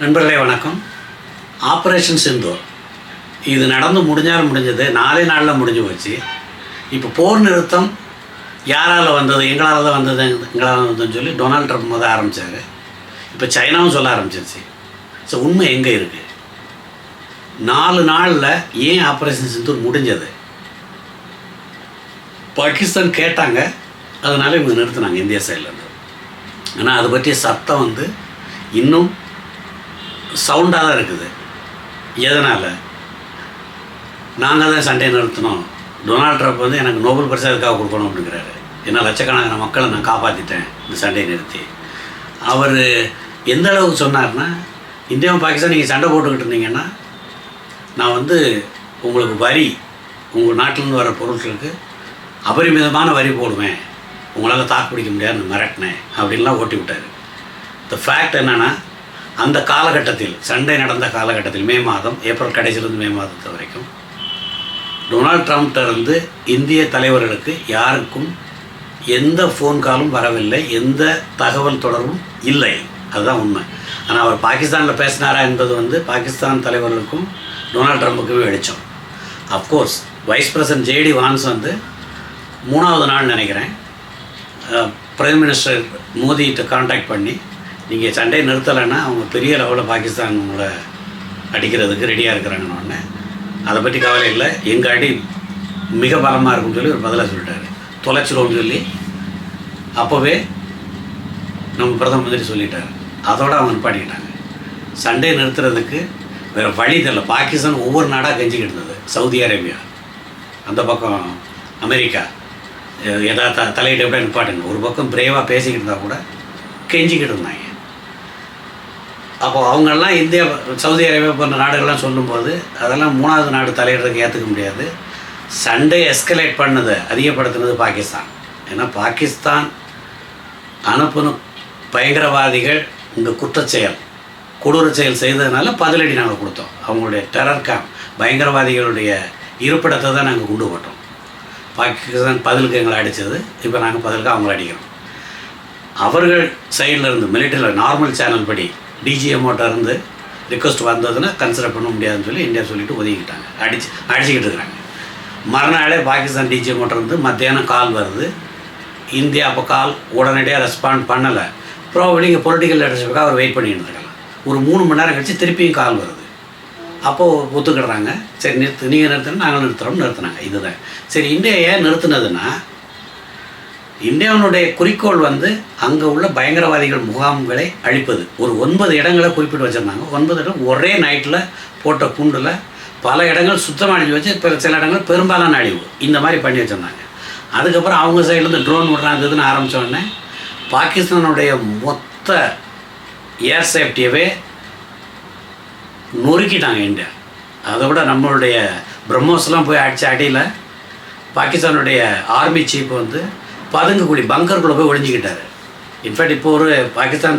நண்பர்களே வணக்கம். ஆப்ரேஷன் சிந்தூர் இது நடந்து முடிஞ்சாலும் முடிஞ்சது. நாலே நாளில் முடிஞ்சு போச்சு. இப்போ போர் நிறுத்தம் யாரால் வந்தது? எங்களால் தான் வந்தது எங்களால் வந்ததுன்னு சொல்லி டொனால்ட் ட்ரம்ப் முதல் ஆரம்பித்தார் இப்போ சைனாவும் சொல்ல ஆரம்பிச்சிருச்சு. ஸோ உண்மை எங்கே இருக்குது நாலு நாளில் ஏன் ஆப்ரேஷன் சிந்தூர் முடிஞ்சது? பாகிஸ்தான் கேட்டாங்க. அதனால இவங்க நிறுத்தினாங்க இந்தியா சைட்லேருந்து ஆனால் அதை பற்றிய சத்தம் வந்து இன்னும் சவுண்டாக தான் இருக்குது. எதனால்? நாங்கள் தான் சண்டையை நிறுத்தினோம் டொனால்ட் ட்ரம்ப் வந்து எனக்கு நோபல் பரிசு அதுக்காக கொடுக்கணும் அப்படிங்கிறாரு. ஏன்னா லட்சக்கணக்கான மக்களை நான் காப்பாற்றிட்டேன் இந்த சண்டையை நிறுத்தி. அவர் எந்த அளவுக்கு சொன்னார்னா இந்தியாவும் பாகிஸ்தான் நீங்கள் சண்டை போட்டுக்கிட்டு இருந்தீங்கன்னா நான் வந்து உங்களுக்கு வரி உங்கள் நாட்டிலேருந்து வர பொருட்களுக்கு அபரிமிதமான வரி போடுவேன். உங்களால் தாக்கு பிடிக்க முடியாதுன்னு மிரட்டினேன் அப்படின்லாம் ஓட்டி விட்டார் த ஃபேக்ட் என்னென்னா அந்த காலகட்டத்தில் சண்டை நடந்த காலகட்டத்தில் மே மாதம் ஏப்ரல் கடைசியிலிருந்து மே மாதத்து வரைக்கும் டொனால்ட் ட்ரம்ப்ட இருந்து இந்திய தலைவர்களுக்கு யாருக்கும் எந்த ஃபோன் காலும் வரவில்லை எந்த தகவல் தொடர்பும் இல்லை. அதுதான் உண்மை. ஆனால் அவர் பாகிஸ்தானில் பேசினாரா என்பது வந்து பாகிஸ்தான் தலைவர்களுக்கும் டொனால்ட் ட்ரம்ப்புக்குமே வெடித்தோம் of course vice president JD Vance வந்து மூணாவது நாள் நினைக்கிறேன் பிரைம் மினிஸ்டர் மோதிகிட்ட காண்டாக்ட் பண்ணி நீங்கள் சண்டையை நிறுத்தலைன்னா அவங்க பெரிய லெவலில் பாகிஸ்தான் உங்களை அடிக்கிறதுக்கு ரெடியாக இருக்கிறாங்கன்னு உடனே அதை பற்றி கவலை இல்லை. எங்கள் அடி மிக பலமாக இருக்கும்னு சொல்லி ஒரு பதிலாக சொல்லிட்டாரு. தொலைச்சிருவோம்னு சொல்லி அப்போவே நம்ம பிரதம மந்திரி சொல்லிட்டார். அதோடு அவங்க நிப்பாட்டிக்கிட்டாங்க. சண்டையை நிறுத்துறதுக்கு வேறு வழி தெரியல. பாகிஸ்தான் ஒவ்வொரு நாடாக கெஞ்சிக்கிட்டு இருந்தது. சவுதி அரேபியா அந்த பக்கம் அமெரிக்கா எதா த தலையிட்டு எப்படி நிப்பாட்டுங்க. ஒரு பக்கம் பிரேவாக பேசிக்கிட்டு இருந்தால் கூட கெஞ்சிக்கிட்டு இருந்தாங்க. அப்போ அவங்கெல்லாம் இந்தியா சவுதி அரேபியா போன்ற நாடுகள்லாம் சொல்லும்போது அதெல்லாம் மூணாவது நாடு தலையிடுறதுக்கு ஏற்றுக்க முடியாது. சண்டை எஸ்கலேட் பண்ணது அதிகப்படுத்தினது பாகிஸ்தான். ஏன்னா பாகிஸ்தான் அனுப்புன பயங்கரவாதிகள் இந்த குற்றச்செயல். கொடூர செயல் செய்ததுனால பதிலடி நாங்கள் கொடுத்தோம். அவங்களுடைய டெரர் கேம்ப் பயங்கரவாதிகளுடைய இருப்பிடத்தை தான் நாங்கள் கொண்டு போட்டோம். பாகிஸ்தான் பதிலுக்கு எங்களை அடித்தது இப்போ நாங்கள் பதிலுக்கு அவங்கள அடிக்கிறோம். அவர்கள் சைடில் இருந்து மிலிட்டரியில் நார்மல் சேனல் படி டிஜிஎம்மோட்ட இருந்து ரிக்வஸ்ட் வந்ததுன்னா கன்சிடர் பண்ண முடியாதுன்னு சொல்லி இந்தியா சொல்லிட்டு ஒதுக்கிட்டாங்க அடிச்சு அடிச்சுக்கிட்டு இருக்கிறாங்க. மறுநாளே பாகிஸ்தான் டிஜிஎம்மோட்ட இருந்து மத்தியானம் கால் வருது. இந்தியா அப்போ கால் உடனடியாக ரெஸ்பாண்ட் பண்ணலை. ப்ராபபிளி இங்கே பொலிட்டிக்கல் லீடர்ஷிப்புக்காக அவர் வெயிட் பண்ணிட்டு இருக்கலாம் ஒரு மூணு மணி நேரம் கழிச்சு திருப்பியும் கால் வருது. அப்போது ஒத்துக்கிடுறாங்க. சரி நிறுத்து நீங்கள் நிறுத்தினா நாங்கள் நிறுத்துகிறோம்னு நிறுத்துனாங்க. இதுதான். சரி இந்தியா ஏன் நிறுத்துனதுன்னா இந்தியாவினுடைய குறிக்கோள் வந்து அங்கே உள்ள பயங்கரவாதிகள் முகாம்களை அழிப்பது. ஒரு ஒன்பது இடங்களை குறிப்பிட்டு வச்சுருந்தாங்க. ஒன்பது இடம் ஒரே நைட்டில் போட்ட குண்டில் பல இடங்கள் சுத்தமாக அழிஞ்சு வச்சு இப்போ சில இடங்கள் பெரும்பாலான அழிவு. இந்த மாதிரி பண்ணி வச்சுருந்தாங்க. அதுக்கப்புறம் அவங்க சைட்லேருந்து ட்ரோன் விடுறாங்க இதுன்னு ஆரம்பித்தோடனே பாகிஸ்தானுடைய மொத்த ஏர் சேஃப்டியவே நொறுக்கிட்டாங்க இந்தியா. அதை விட நம்மளுடைய பிரம்மோஸ்லாம் போய் அடித்த அடியில் பாகிஸ்தானுடைய ஆர்மி சீஃப் வந்து பதுங்குக்குழி பங்கருக்குள்ளே போய் ஒழிஞ்சிக்கிட்டார் இன்ஃபேக்ட் இப்போ ஒரு பாகிஸ்தான்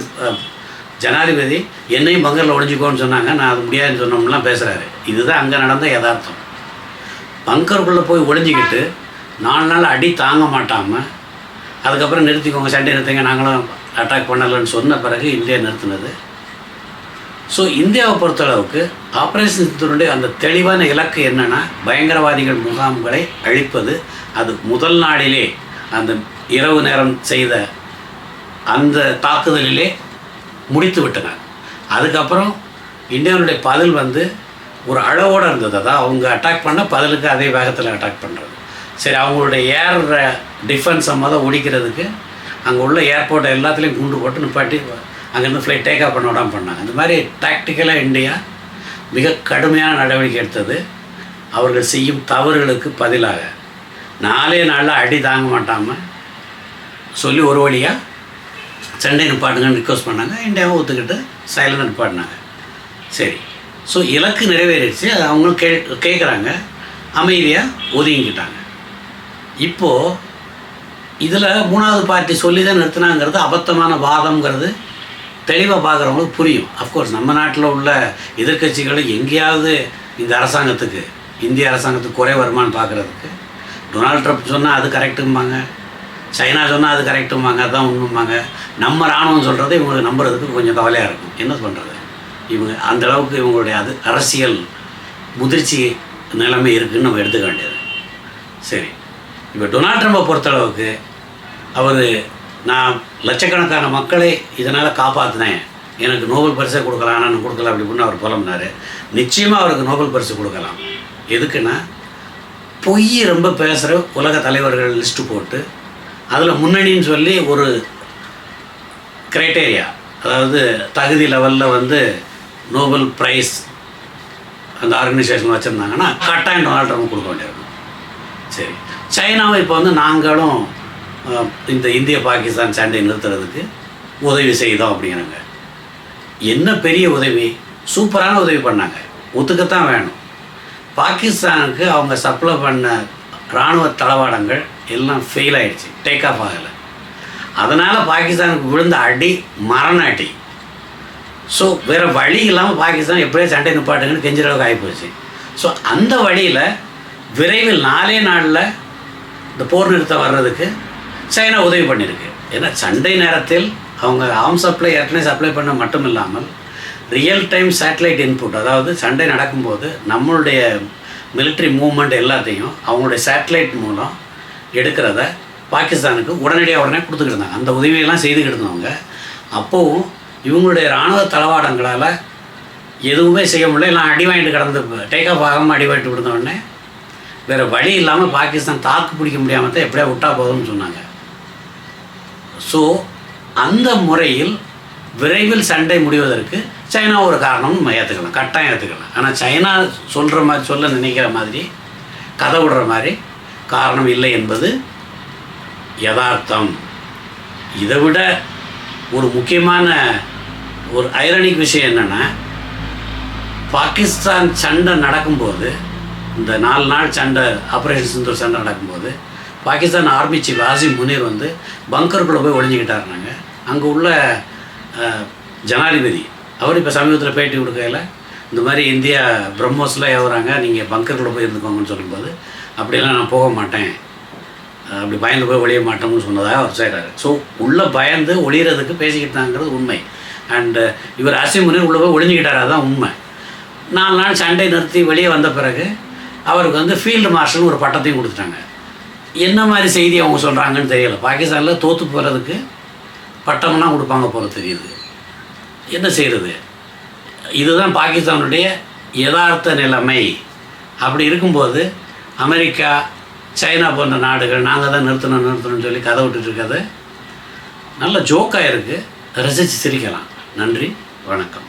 ஜனாதிபதி என்னையும் பங்கரில் ஒழிஞ்சிக்கோன்னு சொன்னாங்க. நான் அது முடியாதுன்னு சொன்னோம்லாம் பேசுகிறாரு இதுதான் அங்கே நடந்த யதார்த்தம். பங்கருக்குள்ளே போய் ஒழிஞ்சிக்கிட்டு நாலு நாள் அடி தாங்க மாட்டாமல் அதுக்கப்புறம் நிறுத்திக்கோங்க சண்டை நிறுத்துங்க நாங்களும் அட்டாக் பண்ணலைன்னு சொன்ன பிறகு இந்தியா நிறுத்தினது. ஸோ இந்தியாவை பொறுத்தளவுக்கு ஆப்ரேஷன் சிந்தூருடைய அந்த தெளிவான இலக்கு என்னென்னா பயங்கரவாதிகள் முகாம்களை அழிப்பது அது முதல் நாளிலே அந்த இரவு நேரம் செய்த அந்த தாக்குதலிலே முடித்து விட்டனர். அதுக்கப்புறம் இந்தியாவுடைய பதில் வந்து ஒரு அளவோடு இருந்தது. அதான் அவங்க அட்டாக் பண்ண பதிலுக்கு அதே வேகத்தில் அட்டாக் பண்ணுறது சரி அவங்களுடைய ஏர் டிஃபென்ஸை மொதல் ஒடிக்கிறதுக்கு அங்கே உள்ள ஏர்போர்ட்டை எல்லாத்துலேயும் குண்டு போட்டு நிப்பாட்டி அங்கேருந்து ஃப்ளைட் டேக் ஆஃப் பண்ண விடாம பண்ணாங்க. இந்த மாதிரி டாக்டிக்கலாக இந்தியா மிக கடுமையான நடவடிக்கை எடுத்தது. அவர்கள் செய்யும் தவறுகளுக்கு பதிலாக நாலே நாளில் அடி தாங்க மாட்டாமல் சொல்லி ஒரு வழியாக சண்டை நிப்பாட்டுங்கன்னு ரிக்வஸ்ட் பண்ணாங்க. இந்தியாவை ஒத்துக்கிட்டு சைலண்ட் நிப்பாட்டினாங்க. சரி. ஸோ இலக்கு நிறைவேறிடுச்சு. அது அவங்களும் கே கேட்குறாங்க அமைதியாக ஒதுங்கிக்கிட்டாங்க. இப்போது இதில் மூணாவது பார்ட்டி சொல்லி தான் நிறுத்தினாங்கிறது அபத்தமான வாதம்ங்கிறது தெளிவாக பார்க்குறவங்களுக்கு புரியும். அஃப்கோர்ஸ் நம்ம நாட்டில் உள்ள எதிர்க்கட்சிகள் எங்கேயாவது இந்த அரசாங்கத்துக்கு இந்திய அரசாங்கத்துக்கு குறை வருமானு பார்க்குறதுக்கு டொனால்ட் ட்ரம்ப் சொன்னால் அது கரெக்டும்பாங்க சைனா சொன்னால் அது கரெக்டும்பாங்க அதான் உண்மைம்பாங்க. நம்ம இராணுவம் சொல்கிறது இவங்களுக்கு நம்புறதுக்கு கொஞ்சம் கவலையாக இருக்கும். என்ன பண்ணுறது இவங்க அந்த அளவுக்கு இவங்களுடைய அது அரசியல் முதிர்ச்சி நிலைமை இருக்குதுன்னு நம்ம எடுத்துக்க வேண்டியது. சரி. இப்போ டொனால்ட் ட்ரம்பை பொறுத்தளவுக்கு அவர் நான் லட்சக்கணக்கான மக்களை இதனால் காப்பாற்றினேன் எனக்கு நோபல் பரிசை கொடுக்கலாம் நான் கொடுக்கலாம் அப்படி இப்படின்னு அவர் புலம்புனார். நிச்சயமாக அவருக்கு நோபல் பரிசு கொடுக்கலாம். எதுக்குன்னா பொய் ரொம்ப பேசுகிற உலக தலைவர்கள் லிஸ்ட்டு போட்டு அதில் முன்னணின்னு சொல்லி ஒரு க்ரைட்டேரியா அதாவது தகுதி லெவலில் வந்து நோபல் ப்ரைஸ் அந்த ஆர்கனைசேஷன் வச்சுருந்தாங்கன்னா கட்டாயம் டொனால்ட் ட்ரம்ப் கொடுக்க வேண்டியிருக்கும் சரி. சைனாவை இப்போ வந்து நாங்களும் இந்த இந்திய பாகிஸ்தான் சண்டை நிறுத்துறதுக்கு உதவி செய்தோம் அப்படிங்கிறாங்க. என்ன பெரிய உதவி? சூப்பரான உதவி பண்ணாங்க. ஒத்துக்கத்தான் வேணும். பாகிஸ்தானுக்கு அவங்க சப்ளை பண்ண இராணுவ தளவாடங்கள் எல்லாம் ஃபெயில் ஆகிடுச்சு டேக் ஆஃப் ஆகலை. அதனால் பாகிஸ்தானுக்கு விழுந்த அடி மரண அடி. ஸோ வேறு வழி இல்லாமல் பாகிஸ்தான் எப்படியே சண்டை நிப்பாட்டுங்கன்னு கெஞ்சிற அளவுக்கு ஆகிப்போச்சு ஸோ அந்த வழியில் விரைவில் நாலே நாளில் இந்த போர் நிறுத்தம் வர்றதுக்கு சைனா உதவி பண்ணியிருக்கு. ஏன்னா சண்டை நேரத்தில் அவங்க ஆம் சப்ளை ஏற்கனவே சப்ளை பண்ண மட்டும் இல்லாமல் ரியல் டைம் சேட்டலைட் இன்புட் அதாவது சண்டை நடக்கும்போது நம்மளுடைய மிலிட்ரி மூவ்மெண்ட் எல்லாத்தையும் அவங்களுடைய சேட்டலைட் மூலம் எடுக்கிறத பாகிஸ்தானுக்கு உடனடியாக உடனே கொடுத்துக்கிட்டு இருந்தாங்க. அந்த உதவியெல்லாம் செய்துக்கிட்டு இருந்தவங்க. அப்போவும் இவங்களுடைய இராணுவ தளவாடங்களால் எதுவுமே செய்ய முடியல. நான் அடி வாங்கிட்டு கிடந்து டேக் ஆஃப் ஆகாமல் அடி வாங்கிட்டு உடனே வேறு வழி இல்லாமல் பாகிஸ்தான் தாக்கு பிடிக்க முடியாமல் தான் எப்படியா விட்டா போதும்னு சொன்னாங்க. ஸோ அந்த முறையில் விரைவில் சண்டை முடிவதற்கு சைனா ஒரு காரணம்னு நம்ம ஏற்றுக்கலாம் கட்டாயம் ஏற்றுக்கலாம் ஆனால் சைனா சொல்கிற மாதிரி சொல்ல நினைக்கிற மாதிரி கதை விடுற மாதிரி காரணம் இல்லை என்பது யதார்த்தம். இதை விட ஒரு முக்கியமான ஒரு ஐரனிக் விஷயம் என்னென்னா பாகிஸ்தான் சண்டை நடக்கும்போது இந்த நாலு நாள் சண்டை ஆப்ரேஷன் சிந்தூர் சண்டை நடக்கும்போது பாகிஸ்தான் ஆர்மி சீஃப் ஆசிம் முனீர் வந்து பங்கருக்குள்ளே போய் ஒழிஞ்சிக்கிட்டாருனாங்க அங்கே உள்ள ஜனாதிபதி. அவர் இப்போ சமீபத்தில் பேட்டி கொடுக்கையில் இந்த மாதிரி இந்தியா பிரம்மோஸில் ஏவுறாங்க நீங்கள் பங்கருக்குள்ளே போய் இருந்துக்கோங்கன்னு சொல்லும்போது அப்படியெல்லாம் நான் போக மாட்டேன். அப்படி பயந்து போய் ஒழிய மாட்டோம்னு சொன்னதாக அவர் செய்கிறாரு ஸோ உள்ளே பயந்து ஒளியறதுக்கு பேசிக்கிட்டாங்கிறது உண்மை. அண்டு இவர் ஆசிம் உள்ளே போய் ஒளிஞ்சிக்கிட்டாரு அதுதான் உண்மை. நாலு நாள் சண்டை நிறுத்தி வெளியே வந்த பிறகு அவருக்கு வந்து ஃபீல்டு மார்ஷல்னு ஒரு பட்டத்தையும் கொடுத்துட்டாங்க. என்ன மாதிரி செய்தி அவங்க சொல்கிறாங்கன்னு தெரியல. பாகிஸ்தானில் தோற்று போகிறதுக்கு பட்டம்லாம் கொடுப்பாங்க போல தெரியுது. என்ன செய்கிறது இதுதான் பாகிஸ்தானுடைய யதார்த்த நிலைமை. அப்படி இருக்கும்போது அமெரிக்கா சைனா போன்ற நாடுகள் நாங்கள் தான் நிறுத்தணும் நிறுத்தணும்னு சொல்லி கதை விட்டுட்டுருக்கதை நல்ல ஜோக்காக இருக்குது ரசித்து சிரிக்கலாம். நன்றி வணக்கம்.